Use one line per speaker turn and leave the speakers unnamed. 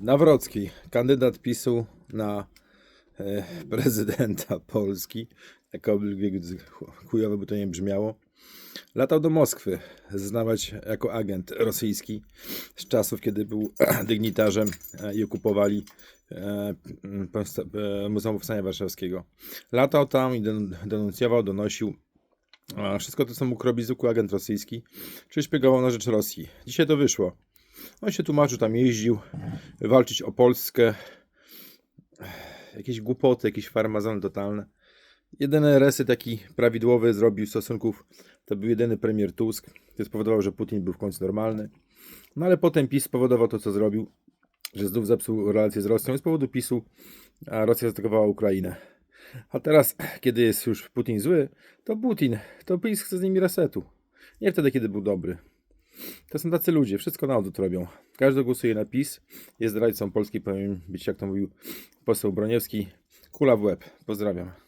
Nawrocki, kandydat PiSu na e, prezydenta Polski. Jakkolwiek chujowo by to nie brzmiało. Latał do Moskwy, znawać jako agent rosyjski z czasów, kiedy był dygnitarzem e, i okupowali e, Muzeum Powstania Warszawskiego. Latał tam i den- denuncjował, donosił wszystko to, co mógł robić zwykły agent rosyjski, czyli szpiegował na rzecz Rosji. Dzisiaj to wyszło. On się tłumaczył, tam jeździł, walczyć o Polskę. Jakieś głupoty, jakieś farmazony totalne. Jedyny reset taki prawidłowy zrobił stosunków, to był jedyny premier Tusk, który spowodował, że Putin był w końcu normalny. No ale potem PiS spowodował to, co zrobił, że znów zepsuł relacje z Rosją i z powodu PiSu a Rosja zaatakowała Ukrainę. A teraz, kiedy jest już Putin zły, to Putin, to PiS chce z nimi resetu. Nie wtedy, kiedy był dobry. To są tacy ludzie, wszystko na odwrót robią. Każdy głosuje na PiS, jest zdrajcą Polski, powinien być, jak to mówił poseł Broniewski, kula w łeb. Pozdrawiam.